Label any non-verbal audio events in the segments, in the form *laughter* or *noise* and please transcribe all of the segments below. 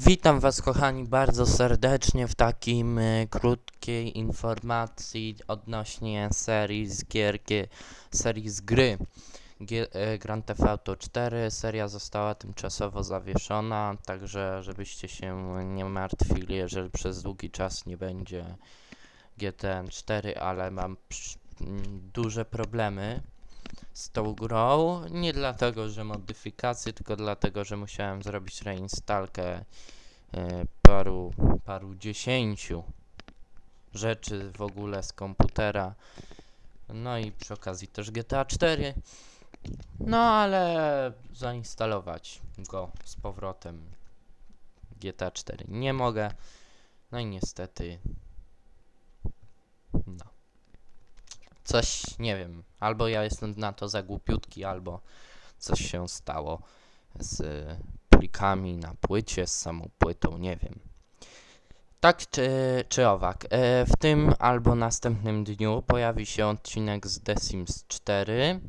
Witam Was, kochani, bardzo serdecznie w takim e, krótkiej informacji odnośnie serii z gier, gie- serii z gry e, Grand Theft Auto 4. Seria została tymczasowo zawieszona, także żebyście się nie martwili, jeżeli przez długi czas nie będzie GTN 4, ale mam psz- m, duże problemy z tą grą. Nie dlatego, że modyfikacje, tylko dlatego, że musiałem zrobić reinstalkę e, paru, paru dziesięciu rzeczy w ogóle z komputera. No i przy okazji też GTA 4. No ale zainstalować go z powrotem GTA 4 nie mogę. No i niestety no. Coś, nie wiem, albo ja jestem na to za głupiutki, albo coś się stało z plikami na płycie, z samą płytą, nie wiem. Tak czy, czy owak, e, w tym albo następnym dniu pojawi się odcinek z The Sims 4.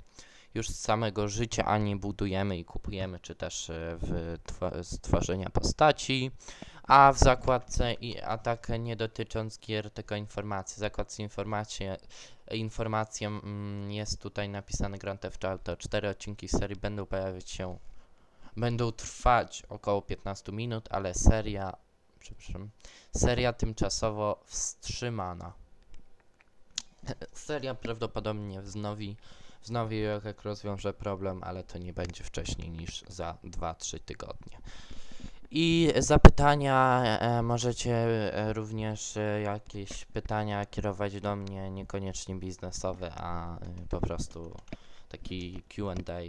Już z samego życia ani budujemy i kupujemy, czy też e, w stworzenia postaci. A w zakładce, i, a tak nie dotycząc gier, tylko informacji, w zakładce informacje, informacją mm, jest tutaj napisane Grand Theft Auto. Cztery odcinki serii będą pojawiać się, będą trwać około 15 minut, ale seria, przepraszam, seria tymczasowo wstrzymana. Seria prawdopodobnie wznowi, wznowi jak rozwiąże problem, ale to nie będzie wcześniej niż za 2-3 tygodnie. I zapytania e, możecie e, również e, jakieś pytania kierować do mnie, niekoniecznie biznesowe, a e, po prostu taki Q&A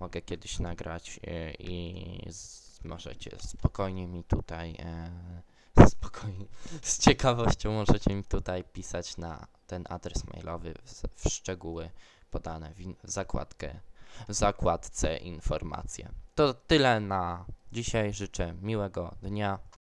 mogę kiedyś nagrać e, i z, możecie spokojnie mi tutaj e, *laughs* spokojnie, z ciekawością możecie mi tutaj pisać na ten adres mailowy w, w szczegóły podane w, in, w zakładkę w zakładce informacje. To tyle na dzisiaj. Życzę miłego dnia.